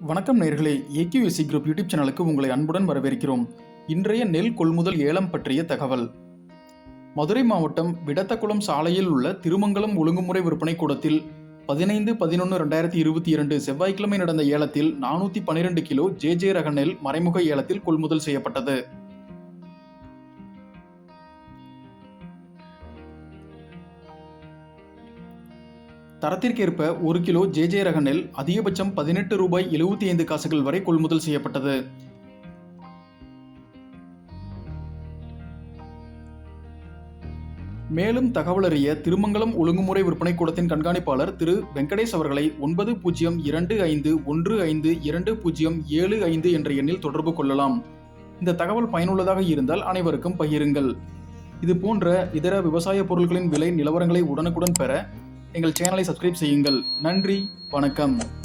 வணக்கம் நேர்களே. AQSC group YouTube சேனலுக்கு உங்களை அன்புடன் வரவேற்கிறோம். இன்றைய நெல் கொள்முதல் ஏலம் பற்றிய தகவல். மதுரை மாவட்டம் விடத்தக்குளம் சாலையில் உள்ள திருமங்கலம் ஒழுங்குமுறை விற்பனை கூடத்தில் பதினைந்து பதினொன்று ரெண்டாயிரத்தி இருபத்தி இரண்டு செவ்வாய்க்கிழமை நடந்த ஏலத்தில் நானூற்றி பன்னிரெண்டு கிலோ ஜே ஜே ரக நெல் மறைமுக ஏலத்தில் கொள்முதல் செய்யப்பட்டது. தரத்திற்கேற்ப ஒரு கிலோ ஜே ஜே ரக நெல் அதிகபட்சம் பதினெட்டு ரூபாய் எழுபத்தி ஐந்து காசுகள் வரை கொள்முதல் செய்யப்பட்டது. மேலும் தகவல் அறிய திருமங்கலம் ஒழுங்குமுறை விற்பனை கூடத்தின் கண்காணிப்பாளர் திரு வெங்கடேஷ் அவர்களை ஒன்பது பூஜ்ஜியம் இரண்டு ஐந்து ஒன்று ஐந்து இரண்டு பூஜ்ஜியம் ஏழு ஐந்து என்ற எண்ணில் தொடர்பு கொள்ளலாம். இந்த தகவல் பயனுள்ளதாக இருந்தால் அனைவருக்கும் பகிருங்கள். இது போன்ற இதர விவசாய பொருட்களின் விலை நிலவரங்களை உடனுக்குடன் பெற எங்கள் சேனலை சப்ஸ்கிரைப் செய்யுங்கள். நன்றி வணக்கம்.